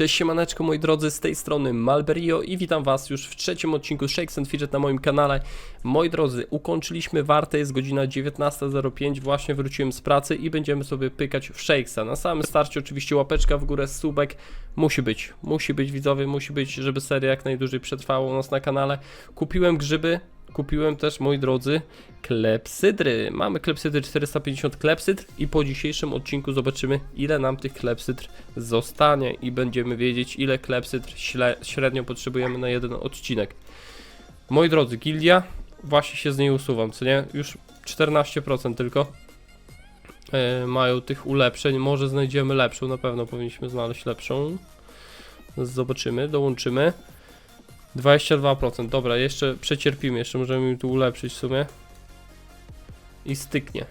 Cześć siemaneczko moi drodzy, z tej strony Malberio i witam was już w trzecim odcinku Shakes and Fidget na moim kanale. Moi drodzy, ukończyliśmy wartę, jest godzina 19.05, właśnie wróciłem z pracy i będziemy sobie pykać w Shakesa. Na samym starcie oczywiście łapeczka w górę, subek, musi być, musi być widzowie, musi być, żeby seria jak najdłużej przetrwała u nas na kanale. Kupiłem grzyby, Kupiłem też, moi drodzy, klepsydry. Mamy klepsydry 450 klepsydr i po dzisiejszym odcinku zobaczymy, ile nam tych klepsydr zostanie i będziemy wiedzieć, ile klepsydr średnio potrzebujemy na jeden odcinek. Moi drodzy, gildia, właśnie się z niej usuwam, co nie? Już 14% tylko e, mają tych ulepszeń. Może znajdziemy lepszą, na pewno powinniśmy znaleźć lepszą. Zobaczymy, dołączymy. 22%, dobra, jeszcze przecierpimy, jeszcze możemy im tu ulepszyć w sumie. I styknie.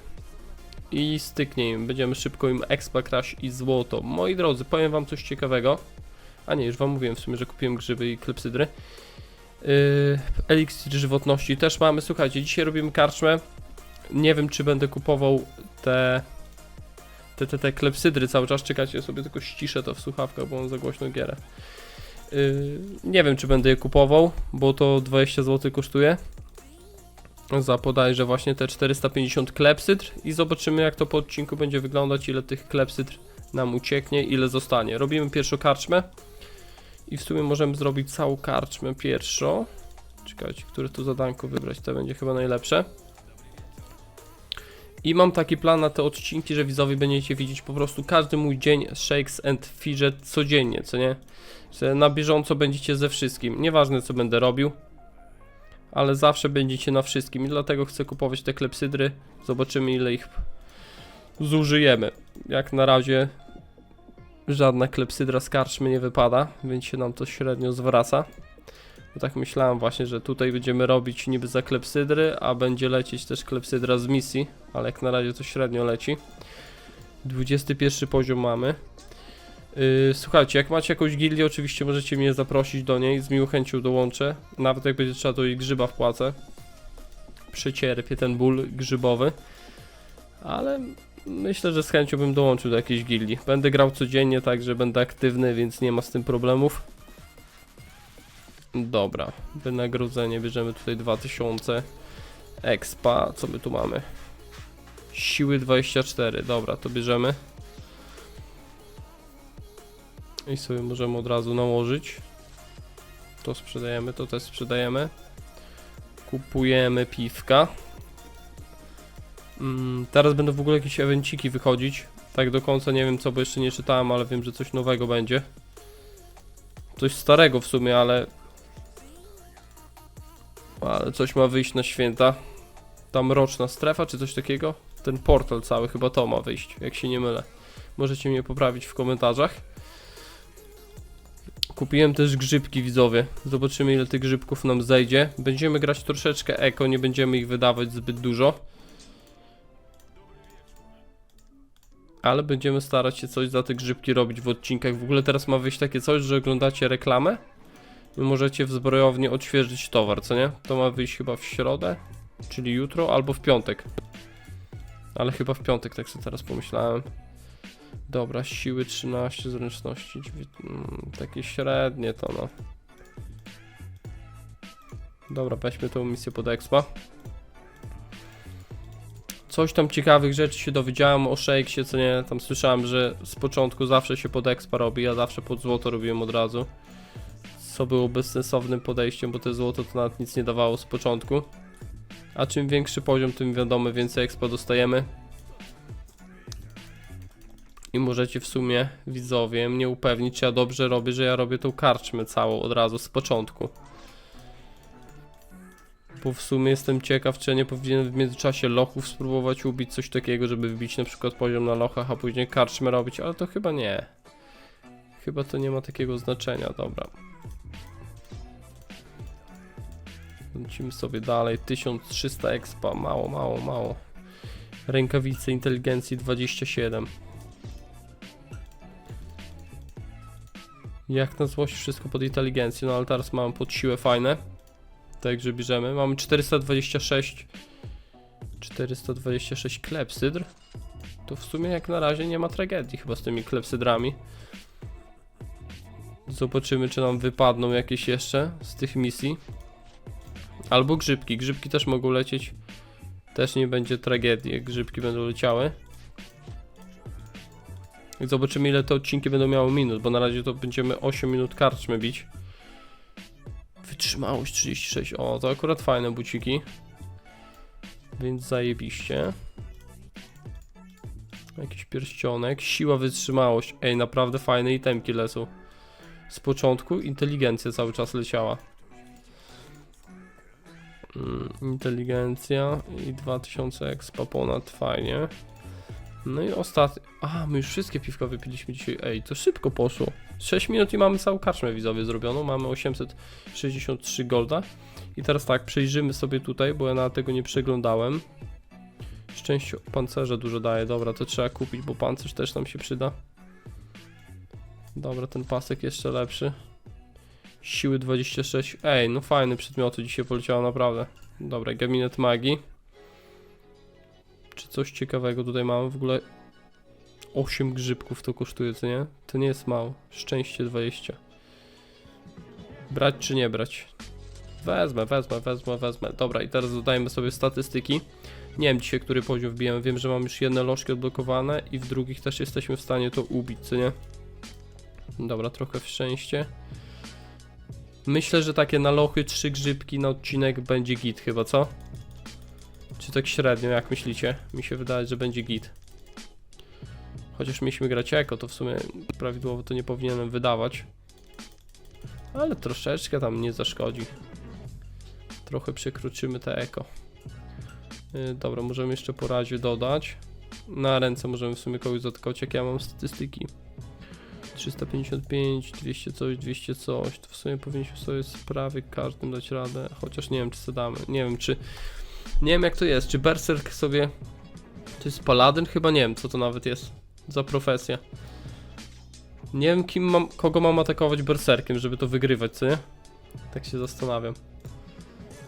I styknie im, będziemy szybko im expa crash i złoto. Moi drodzy, powiem wam coś ciekawego. A nie, już wam mówiłem w sumie, że kupiłem grzyby i klepsydry. Yy, eliksir żywotności też mamy, słuchajcie, dzisiaj robimy karczmę. Nie wiem, czy będę kupował te... Te, te, te klepsydry cały czas, czekajcie, ja sobie tylko ściszę to w słuchawkach, bo mam za głośno gierę. Yy, nie wiem, czy będę je kupował, bo to 20 zł kosztuje. Za podajże właśnie te 450 klepsydr i zobaczymy jak to po odcinku będzie wyglądać, ile tych klepsydr nam ucieknie, ile zostanie. Robimy pierwszą karczmę i w sumie możemy zrobić całą karczmę pierwszą. Czekajcie, które tu zadanko wybrać, to będzie chyba najlepsze. I mam taki plan na te odcinki, że widzowie będziecie widzieć po prostu każdy mój dzień Shakes and Fidget codziennie, co nie? Że na bieżąco będziecie ze wszystkim. Nieważne co będę robił, ale zawsze będziecie na wszystkim i dlatego chcę kupować te klepsydry. Zobaczymy ile ich zużyjemy. Jak na razie żadna klepsydra z karczmy nie wypada, więc się nam to średnio zwraca. Tak myślałem właśnie, że tutaj będziemy robić niby za klepsydry, a będzie lecieć też klepsydra z misji, ale jak na razie to średnio leci. 21 poziom mamy. Yy, słuchajcie, jak macie jakąś gildię, oczywiście możecie mnie zaprosić do niej, z miłą chęcią dołączę. Nawet jak będzie trzeba, to i grzyba wpłacę. Przecierpię ten ból grzybowy. Ale myślę, że z chęcią bym dołączył do jakiejś gildii. Będę grał codziennie, także będę aktywny, więc nie ma z tym problemów. Dobra, wynagrodzenie bierzemy tutaj 2000 expa, co my tu mamy? Siły 24, dobra, to bierzemy. I sobie możemy od razu nałożyć. To sprzedajemy, to też sprzedajemy. Kupujemy piwka. Mm, teraz będą w ogóle jakieś evenciki wychodzić. Tak do końca nie wiem co, bo jeszcze nie czytałem, ale wiem, że coś nowego będzie. Coś starego w sumie, ale... Ale coś ma wyjść na święta. Tam roczna strefa, czy coś takiego? Ten portal cały chyba to ma wyjść, jak się nie mylę. Możecie mnie poprawić w komentarzach. Kupiłem też grzybki widzowie. Zobaczymy ile tych grzybków nam zejdzie. Będziemy grać troszeczkę eko, nie będziemy ich wydawać zbyt dużo. Ale będziemy starać się coś za te grzybki robić w odcinkach. W ogóle teraz ma wyjść takie coś, że oglądacie reklamę możecie w zbrojowni odświeżyć towar, co nie? To ma wyjść chyba w środę, czyli jutro, albo w piątek. Ale chyba w piątek, tak sobie teraz pomyślałem. Dobra, siły 13, zręczności 9, mm, takie średnie to no. Dobra, weźmy tą misję pod expa. Coś tam ciekawych rzeczy się dowiedziałem o Shakesie, co nie, tam słyszałem, że z początku zawsze się pod expa robi, ja zawsze pod złoto robiłem od razu. Co było bezsensownym podejściem, bo te złoto to nawet nic nie dawało z początku. A czym większy poziom, tym wiadomo, więcej expa dostajemy. I możecie w sumie, widzowie, mnie upewnić, czy ja dobrze robię, że ja robię tą karczmę całą od razu z początku. Bo w sumie jestem ciekaw, czy ja nie powinienem w międzyczasie lochów spróbować ubić coś takiego, żeby wbić na przykład poziom na lochach, a później karczmę robić, ale to chyba nie. Chyba to nie ma takiego znaczenia, dobra. Lecimy sobie dalej, 1300 expa, mało, mało, mało. Rękawice inteligencji 27. Jak na złość wszystko pod inteligencję, no ale teraz mamy pod siłę fajne. Także bierzemy. Mamy 426 426 klepsydr. To w sumie jak na razie nie ma tragedii chyba z tymi klepsydrami. Zobaczymy, czy nam wypadną jakieś jeszcze z tych misji. Albo grzybki. Grzybki też mogą lecieć. Też nie będzie tragedii, jak grzybki będą leciały. Zobaczymy, ile te odcinki będą miały minut, bo na razie to będziemy 8 minut karczmy bić. Wytrzymałość 36. O, to akurat fajne buciki. Więc zajebiście. Jakiś pierścionek. Siła, wytrzymałość. Ej, naprawdę fajne itemki lecą. Z początku inteligencja cały czas leciała. Mm, inteligencja i 2000 expa ponad, fajnie. No i ostatni. A, my już wszystkie piwka wypiliśmy dzisiaj. Ej, to szybko poszło. 6 minut i mamy całą karczmę widzowie zrobioną. Mamy 863 golda. I teraz tak, przejrzymy sobie tutaj, bo ja na tego nie przeglądałem. Szczęście pancerza dużo daje. Dobra, to trzeba kupić, bo pancerz też nam się przyda. Dobra, ten pasek jeszcze lepszy. Siły 26. Ej, no fajne przedmioty dzisiaj poleciało naprawdę. Dobra, gabinet magii. Czy coś ciekawego tutaj mamy? W ogóle 8 grzybków to kosztuje, co nie? To nie jest mało. Szczęście 20. Brać czy nie brać? Wezmę, wezmę, wezmę, wezmę. Dobra, i teraz dodajmy sobie statystyki. Nie wiem dzisiaj, który poziom wbijemy. Wiem, że mam już jedne lożki odblokowane i w drugich też jesteśmy w stanie to ubić, co nie? Dobra, trochę w szczęście. Myślę, że takie na lochy, trzy grzybki na odcinek będzie git chyba, co? Czy tak średnio, jak myślicie? Mi się wydaje, że będzie git. Chociaż mieliśmy grać eko, to w sumie prawidłowo to nie powinienem wydawać. Ale troszeczkę tam nie zaszkodzi. Trochę przekroczymy te eko. Yy, dobra, możemy jeszcze po razie dodać. Na ręce możemy w sumie kogoś zatykać, jak ja mam statystyki. 355, 200 coś, 200 coś. To w sumie powinniśmy sobie z prawie każdym dać radę. Chociaż nie wiem, czy sobie damy. Nie wiem, czy. Nie wiem, jak to jest. Czy Berserk sobie. To jest paladyn? Chyba nie wiem, co to nawet jest za profesja. Nie wiem, kim mam, kogo mam atakować berserkiem, żeby to wygrywać, co nie? Tak się zastanawiam.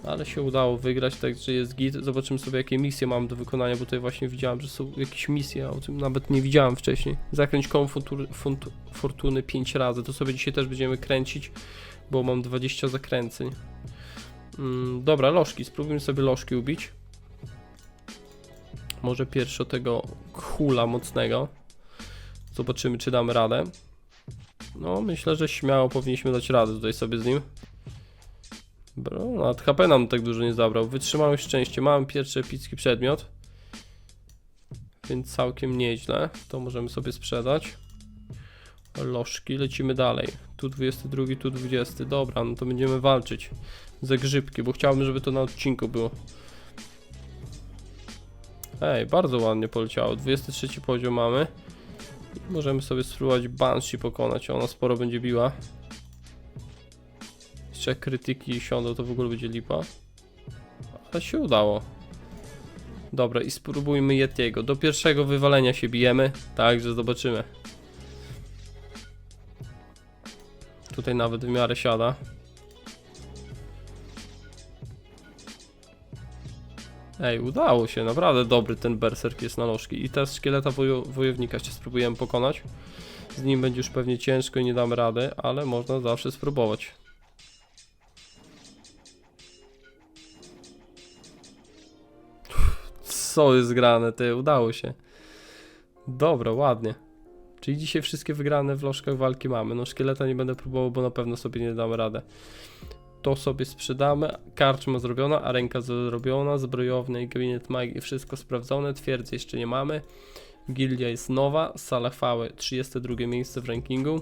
Ale się udało wygrać, także jest git. Zobaczymy sobie, jakie misje mam do wykonania, bo tutaj właśnie widziałem, że są jakieś misje, a o tym nawet nie widziałem wcześniej. Zakręć koło fortuny 5 razy. To sobie dzisiaj też będziemy kręcić, bo mam 20 zakręceń. Mm, dobra, lożki. Spróbujmy sobie lożki ubić. Może pierwszy tego hula mocnego. Zobaczymy, czy damy radę. No, myślę, że śmiało powinniśmy dać radę tutaj sobie z nim. Bro, nawet HP nam tak dużo nie zabrał. Wytrzymałość szczęście. Mamy pierwszy epicki przedmiot. Więc całkiem nieźle. To możemy sobie sprzedać. Lożki, lecimy dalej. Tu 22, tu 20. Dobra, no to będziemy walczyć ze grzybki, bo chciałbym, żeby to na odcinku było. Ej, bardzo ładnie poleciało. 23 poziom mamy. Możemy sobie spróbować Banshee pokonać. Ona sporo będzie biła. Jak krytyki siądą, to w ogóle będzie lipa. Ale się udało. Dobra, i spróbujmy Yetiego. Do pierwszego wywalenia się bijemy, także zobaczymy. Tutaj nawet w miarę siada. Ej, udało się, naprawdę dobry ten berserk jest na lożki. I teraz szkieleta wojo wojownika jeszcze spróbujemy pokonać. Z nim będzie już pewnie ciężko i nie damy rady, ale można zawsze spróbować. Co jest grane, ty, udało się. Dobra, ładnie. Czyli dzisiaj wszystkie wygrane w lożkach walki mamy. No szkieleta nie będę próbował, bo na pewno sobie nie damy radę. To sobie sprzedamy. Karczma zrobiona, a ręka zrobiona, zbrojowny i gabinet magii, wszystko sprawdzone. Twierdzy jeszcze nie mamy. Gildia jest nowa, sala chwały 32 miejsce w rankingu.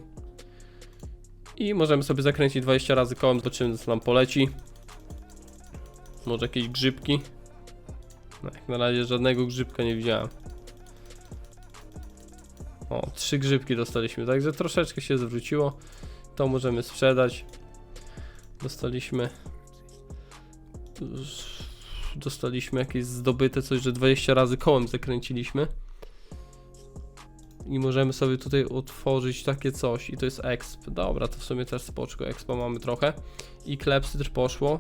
I możemy sobie zakręcić 20 razy kołem, zobaczymy co nam poleci. Może jakieś grzybki. No, jak na razie żadnego grzybka nie widziałem. O, trzy grzybki dostaliśmy, także troszeczkę się zwróciło. To możemy sprzedać. Dostaliśmy. Dostaliśmy jakieś zdobyte coś, że 20 razy kołem zakręciliśmy. I możemy sobie tutaj otworzyć takie coś. I to jest exp. Dobra, to w sumie też spoczko. Expa mamy trochę. I klepsydr poszło.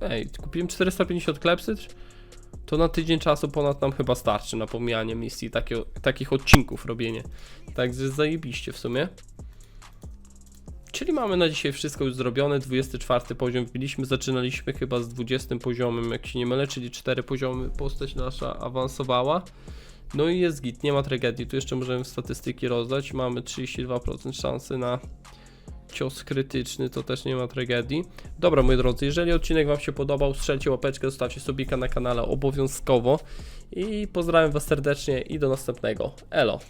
Ej, kupiłem 450 klepsydr. To na tydzień czasu ponad nam chyba starczy na pomijanie misji, takie, takich odcinków robienie. Także zajebiście w sumie. Czyli mamy na dzisiaj wszystko już zrobione, 24 poziom wbiliśmy, zaczynaliśmy chyba z 20 poziomem, jak się nie mylę, czyli 4 poziomy postać nasza awansowała. No i jest git, nie ma tragedii, tu jeszcze możemy statystyki rozdać, mamy 32% szansy na cios krytyczny, to też nie ma tragedii. Dobra moi drodzy, jeżeli odcinek Wam się podobał, strzelcie łapeczkę, zostawcie subika na kanale obowiązkowo i pozdrawiam Was serdecznie i do następnego. Elo!